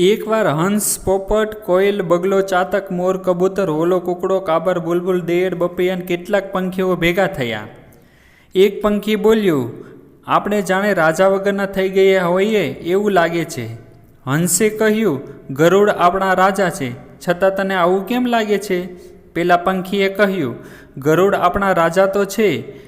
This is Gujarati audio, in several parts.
એકવાર હંસ, પોપટ, કોયલ, બગલો, ચાતક, મોર, કબૂતર, હોલો, કુકડો, કાબર, બુલબુલ દેડ બપિયન કેટલાક પંખીઓ ભેગા થયા. એક પંખી બોલ્યું, આપણે જાણે રાજા વગરના થઈ ગયા હોઈએ એવું લાગે છે. હંસે કહ્યું, ગરુડ આપણા રાજા છે, છતાં તને આવું કેમ લાગે છે? પેલા પંખીએ કહ્યું, ગરુડ આપણા રાજા તો છે,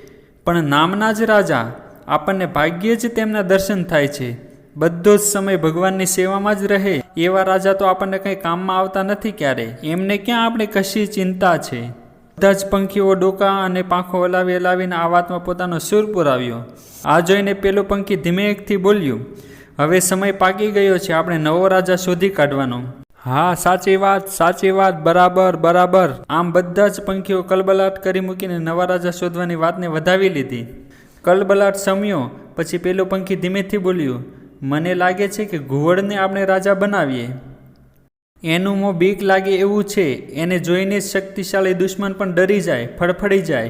પણ નામના જ રાજા. આપણને ભાગ્યે જ તેમના દર્શન થાય છે. બધો જ સમય ભગવાનની સેવામાં જ રહે. એવા રાજા તો આપણને કંઈ કામમાં આવતા નથી ક્યારે. એમને ક્યાં આપણે કશી ચિંતા છે? બધા જ પંખીઓ ડોકા અને પાંખો હલાવી હલાવીને આ વાતમાં પોતાનો સૂર પુરાવ્યો. આ જોઈને પેલું પંખી ધીમે એકથી બોલ્યું, હવે સમય પાકી ગયો છે, આપણે નવો રાજા શોધી કાઢવાનો. હા, સાચી વાત સાચી વાત, બરાબર બરાબર. આમ બધા જ પંખીઓ કલબલાટ કરી મૂકીને નવા રાજા શોધવાની વાતને વધાવી લીધી. કલબલાટ સમ્યો, પછી પેલું પંખી ધીમેથી બોલ્યું મને લાગે છે કે ઘુવડને આપણે રાજા બનાવીએ. એનું મોં બીક લાગે એવું છે. એને જોઈને જ શક્તિશાળી દુશ્મન પણ ડરી જાય, ફડફડી જાય.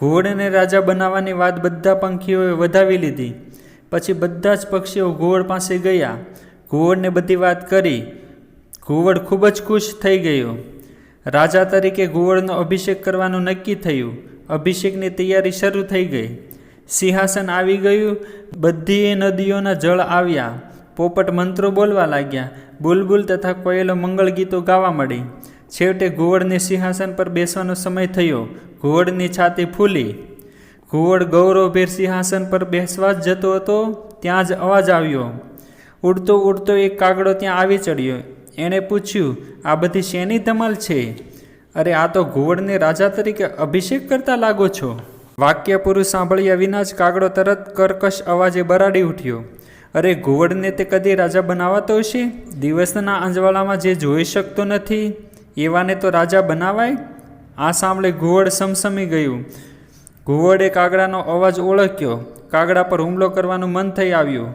ઘુવડને રાજા બનાવવાની વાત બધા પંખીઓએ વધાવી લીધી. પછી બધા જ પક્ષીઓ ઘુવડ પાસે ગયા. ઘુવડને બધી વાત કરી. ઘુવડ ખૂબ જ ખુશ થઈ ગયો. રાજા તરીકે ઘુવડનો અભિષેક કરવાનું નક્કી થયું. અભિષેકની તૈયારી શરૂ થઈ ગઈ. સિંહાસન આવી ગયું. બધી નદીઓના જળ આવ્યા. પોપટ મંત્રો બોલવા લાગ્યા. બુલબુલ તથા કોયલો મંગળ ગીતો ગાવા મળી. છેવટે ઘુવડને સિંહાસન પર બેસવાનો સમય થયો. ઘુવડની છાતી ફૂલી. ઘુવડ ગૌરવભેર સિંહાસન પર બેસવા જ જતો હતો, ત્યાં જ અવાજ આવ્યો. ઉડતો ઉડતો એક કાગડો ત્યાં આવી ચડ્યો. એણે પૂછ્યું, આ બધી શેની ધમાલ છે? અરે, આ તો ઘુવડને રાજા તરીકે અભિષેક કરતા લાગો છો. વાક્ય પૂરું સાંભળ્યા વિના જ કાગડો તરત કર્કશ અવાજે બરાડી ઉઠ્યો. અરે, ઘુવડને તે કદી રાજા બનાવાતો હશે? દિવસના અંજવાળામાં જે જોઈ શકતો નથી, એવાને તો રાજા બનાવાય? આ સાંભળે ઘુવડ સમસમી ગયું. ઘુવડે કાગડાનો અવાજ ઓળખ્યો. કાગડા પર હુમલો કરવાનું મન થઈ આવ્યું.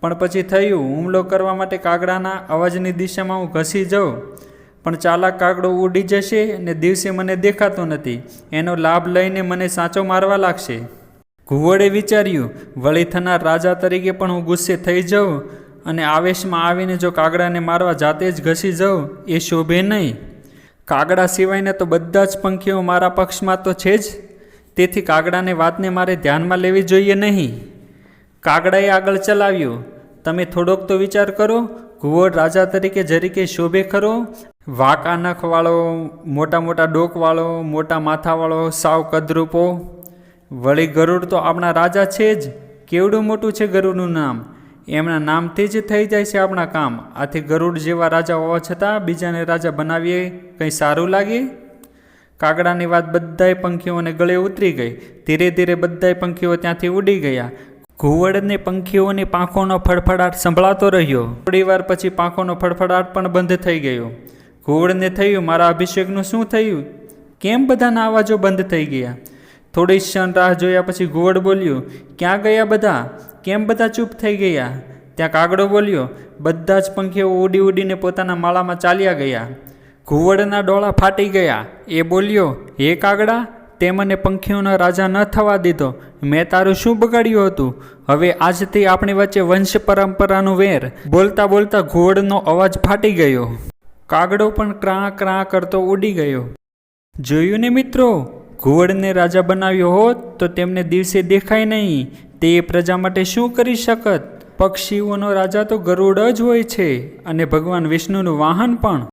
પણ પછી થયું, હુમલો કરવા માટે કાગડાના અવાજની દિશામાં હું ઘસી જાઉં. પણ ચાલાક કાગડો ઉડી જશે અને દિવસે મને દેખાતો નથી. એનો લાભ લઈને મને સાચો મારવા લાગશે. ઘુવડે વિચાર્યું, વળી થનાર રાજા તરીકે પણ હું ગુસ્સે થઈ જાઉં અને આવેશમાં આવીને જો કાગડાને મારવા જાતે જ ઘસી જાઉં, એ શોભે નહીં. કાગડા સિવાયના તો બધા જ પંખીઓ મારા પક્ષમાં તો છે જ. તેથી કાગડાને વાતને મારે ધ્યાનમાં લેવી જોઈએ નહીં. કાગડાએ આગળ ચલાવ્યું, તમે થોડોક તો વિચાર કરો, ઘુવડ રાજા તરીકે જરીકે શોભે ખરો વાંકા નખવાળો મોટા મોટા ડોકવાળો, મોટા માથાવાળો, સાવ કદરૂપો. વળી ગરુડ તો આપણા રાજા છે જ. કેવડું મોટું છે ગરુડનું નામ? એમના નામથી જ થઈ જાય છે આપણા કામ. આથી ગરુડ જેવા રાજા હોવા છતાં બીજાને રાજા બનાવીએ કંઈ સારું લાગે? કાગડાની વાત બધાય પંખીઓને ગળે ઉતરી ગઈ. ધીરે ધીરે બધાય પંખીઓ ત્યાંથી ઉડી ગયા. ઘુવડને પંખીઓની પાંખોનો ફડફડાટ સંભળાતો રહ્યો. થોડી વાર પછી પાંખોનો ફડફડાટ પણ બંધ થઈ ગયો. ઘુવડને થયું, મારા અભિષેકનું શું થયું? કેમ બધાના અવાજો બંધ થઈ ગયા? થોડી ક્ષણ રાહ જોયા પછી ઘુવડ બોલ્યું, ક્યાં ગયા બધા? કેમ બધા ચૂપ થઈ ગયા? ત્યાં કાગડો બોલ્યો, બધા જ પંખીઓ ઉડી ઉડીને પોતાના માળામાં ચાલ્યા ગયા. ઘુવડના ડોળા ફાટી ગયા. એ બોલ્યો, હે કાગડા, તે મને પંખીઓનો રાજા ન થવા દીધો. મેં તારું શું બગાડ્યું હતું? હવે આજથી આપણી વચ્ચે વંશ પરંપરાનું વેર. બોલતા બોલતા ઘુવડનો અવાજ ફાટી ગયો. કાગડો પણ ક્રાં ક્રાં કરતો ઉડી ગયો. જોયું ને મિત્રો, ઘુવડને રાજા બનાવ્યો હોત તો તેમને દિવસે દેખાય નહીં. તે પ્રજા માટે શું કરી શકત? પક્ષીઓનો રાજા તો ગરુડ જ હોય છે અને ભગવાન વિષ્ણુનું વાહન પણ.